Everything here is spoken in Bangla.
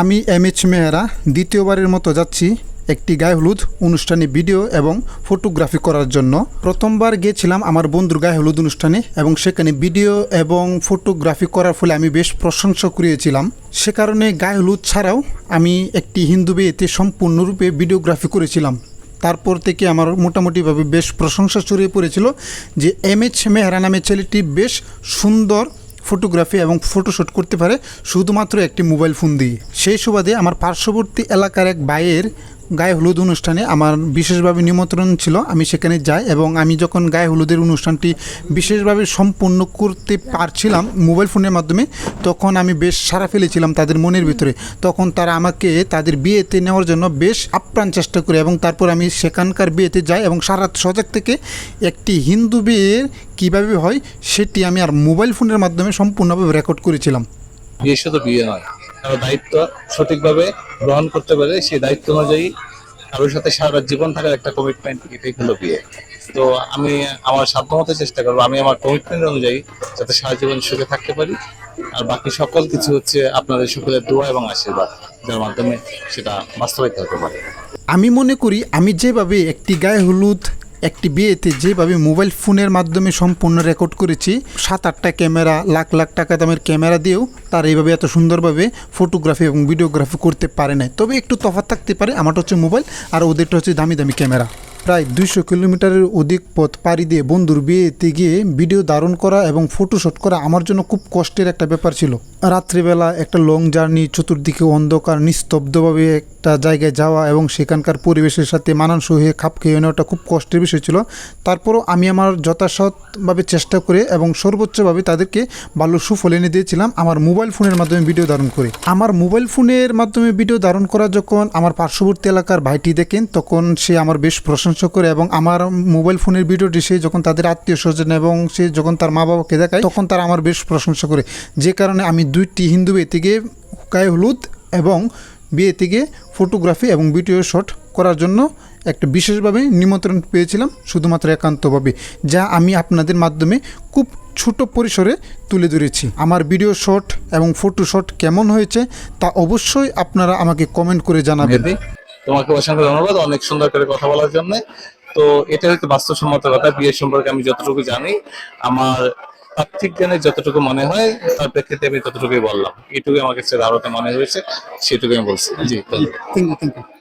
আমি এম এইচ মেহরা দ্বিতীয়বারের মতো যাচ্ছি একটি গায়ে হলুদ অনুষ্ঠানে ভিডিও এবং ফটোগ্রাফি করার জন্য। প্রথমবার গিয়েছিলাম আমার বন্ধুর গায়ে হলুদ অনুষ্ঠানে এবং সেখানে ভিডিও এবং ফটোগ্রাফি করার ফলে আমি বেশ প্রশংসা করিয়েছিলাম সে কারণে গায়ে হলুদ ছাড়াও আমি একটি হিন্দু বিয়েতে সম্পূর্ণরূপে ভিডিওগ্রাফি করেছিলাম। তারপর থেকে আমার মোটামুটিভাবে বেশ প্রশংসা ছড়িয়ে পড়েছিল যে এম এইচ মেহরা নামে ছেলেটি বেশ সুন্দর ফটোগ্রাফি এবং ফটোশ্যুট করতে পারে, শুধুমাত্র একটি মোবাইল ফোন দিয়ে। সেই সুবাদে আমার পার্শ্ববর্তী এলাকার এক ভাইয়ের গায়ে হলুদ অনুষ্ঠানে আমার বিশেষভাবে নিমন্ত্রণ ছিল, আমি সেখানে যাই এবং আমি যখন গায়ে হলুদের অনুষ্ঠানটি বিশেষভাবে সম্পূর্ণ করতে পারছিলাম মোবাইল ফোনের মাধ্যমে, তখন আমি বেশ সারা ফেলেছিলাম তাদের মনের ভিতরে। তখন তারা আমাকে তাদের বিয়েতে নেওয়ার জন্য বেশ আপ্রাণ চেষ্টা করে এবং তারপর আমি সেখানকার বিয়েতে যাই এবং সারা সজাগ থেকে একটি হিন্দু বিয়ের কীভাবে হয় সেটি আমি আর মোবাইল ফোনের মাধ্যমে সম্পূর্ণভাবে রেকর্ড করেছিলাম। বিয়ে শুধু বিয়ে নয় কারও দায়িত্ব সঠিকভাবে গ্রহণ করতে পারে, সেই দায়িত্ব অনুযায়ী কারোর সাথে সারা জীবন থাকার একটা কমিটমেন্ট এটাই হলো বিয়ে। তো আমি আমার সাধ্যমতো চেষ্টা করব, আমি আমার কমিটমেন্ট অনুযায়ী যাতে সারা জীবন সুখে থাকতে পারি। আর বাকি সকল কিছু হচ্ছে আপনাদের সকলের দোয়া এবং আশীর্বাদ, যার মাধ্যমে সেটা বাস্তবায়িত হতে পারে। আমি মনে করি, আমি যেভাবে একটি গায়ে হলুদ একটি বিয়েতে যেভাবে মোবাইল ফোনের মাধ্যমে সম্পূর্ণ রেকর্ড করেছি, সাত আটটা ক্যামেরা, লাখ লাখ টাকা দামের ক্যামেরা দিয়েও তার এইভাবে এত সুন্দরভাবে ফটোগ্রাফি এবং ভিডিওগ্রাফি করতে পারে না তবে একটু তফাৎ থাকতে পারে, আমারটা হচ্ছে মোবাইল আর ওদেরটা হচ্ছে দামি দামি ক্যামেরা। প্রায় দুইশো কিলোমিটারের অধিক পথ পাড়ি দিয়ে বন্ধুর বিয়েতে গিয়ে ভিডিও ধারণ করা এবং ফটোশ্যুট করা আমার জন্য খুব কষ্টের একটা ব্যাপার ছিল। রাত্রিবেলা একটা লং জার্নি চতুর্দিকে অন্ধকার, নিস্তব্ধভাবে একটা জায়গায় যাওয়া এবং সেখানকার পরিবেশের সাথে মানানসই হয়ে খাপ খেয়ে নেওয়াটা খুব কষ্টের বিষয় ছিল। তারপরও আমি আমার যথাসৎভাবে চেষ্টা করে এবং সর্বোচ্চভাবে তাদেরকে ভালো সুফল এনে দিয়েছিলাম আমার মোবাইল ফোনের মাধ্যমে ভিডিও ধারণ করে। আমার মোবাইল ফোনের মাধ্যমে ভিডিও ধারণ করা যখন আমার পার্শ্ববর্তী এলাকার ভাইটি দেখেন, তখন সে আমার বেশ প্রশংসা করে এবং আমার মোবাইল ফোনের ভিডিওটি সে যখন তাদের আত্মীয় স্বজন এবং সে যখন তার মা বাবাকে দেখায়, তখন তারা আমার বেশ প্রশংসা করে। যে কারণে আমি দুইটি হিন্দু বিয়ে থেকে গায়ে হলুদ এবং বিয়ে থেকে ফটোগ্রাফি এবং ভিডিও শট করার জন্য একটা বিশেষভাবে নিমন্ত্রণ পেয়েছিলাম, শুধুমাত্র একান্তভাবে, যা আমি আপনাদের মাধ্যমে খুব ছোট পরিসরে তুলে ধরেছি। আমার ভিডিও শট এবং ফটো শট কেমন হয়েছে তা অবশ্যই আপনারা আমাকে কমেন্ট করে জানাবেন। তোমাকে অসংখ্য ধন্যবাদ, অনেক সুন্দর করে কথা বলার জন্য। তো এটা হচ্ছে বাস্তবসম্মত কথা, বিয়ে সম্পর্কে আমি যতটুকু জানি, আমার আর্থিক জ্ঞানে যতটুকু মনে হয়, তার প্রেক্ষিতে আমি ততটুকুই বললাম। এটুকু আমার কাছে ধারণা মনে হয়েছে সেটুকু আমি বলছি। জি। Thank you thank you